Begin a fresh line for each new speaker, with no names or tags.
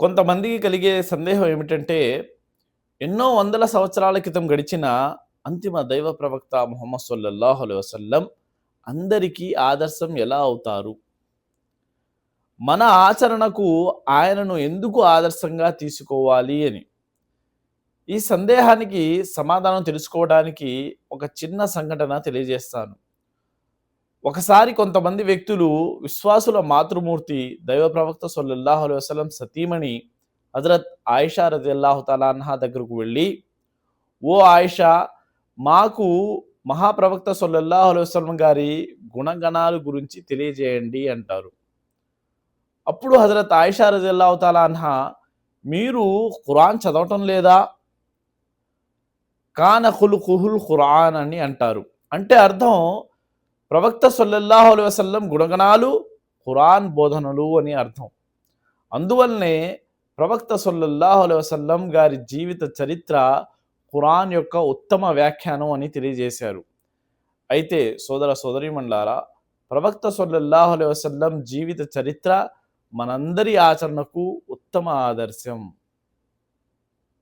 కొంతమందికి కలిగే సందేహం ఏమిటంటే ఎన్నో వందల సంవత్సరాల క్రితం గడిచిన అంతిమ దైవ ప్రవక్త మొహమ్మద్ సల్లల్లాహు అలైహి వసల్లం అందరికీ ఆదర్శం ఎలా అవుతారు? మన ఆచరణకు ఆయనను ఎందుకు ఆదర్శంగా తీసుకోవాలి అని. ఈ సందేహానికి సమాధానం తెలుసుకోవడానికి ఒక చిన్న సంఘటన తెలియజేస్తాను. ఒకసారి కొంతమంది వ్యక్తులు విశ్వాసుల మాతృమూర్తి దైవ ప్రవక్త సొల్లహు అలైహి వసల్లం సతీమణి హజరత్ ఆయిషా రజల్లాహు తలాన్హా దగ్గరకు వెళ్ళి ఓ ఆయిషా మాకు మహాప్రవక్త సొల్లహు అలైహి గారి గుణగణాల గురించి తెలియజేయండి అంటారు. అప్పుడు హజరత్ ఆయిషా రజల్లాహు తలాన్హా మీరు ఖురాన్ చదవటం లేదా? కాన కుహుల్ ఖురాన్ అని అంటారు. అంటే అర్థం ప్రవక్త సొల్లల్లాహు అలైహి వసల్లం గుణగణాలు ఖురాన్ బోధనలు అని అర్థం. అందువల్లనే ప్రవక్త సొల్లల్లాహు అలైహి వసల్లం గారి జీవిత చరిత్ర ఖురాన్ యొక్క ఉత్తమ వ్యాఖ్యానం అని తెలియజేశారు. అయితే సోదర సోదరీమణులారా ప్రవక్త సొల్లల్లాహు అలైహి వసల్లం జీవిత చరిత్ర మనందరి ఆచరణకు ఉత్తమ ఆదర్శం.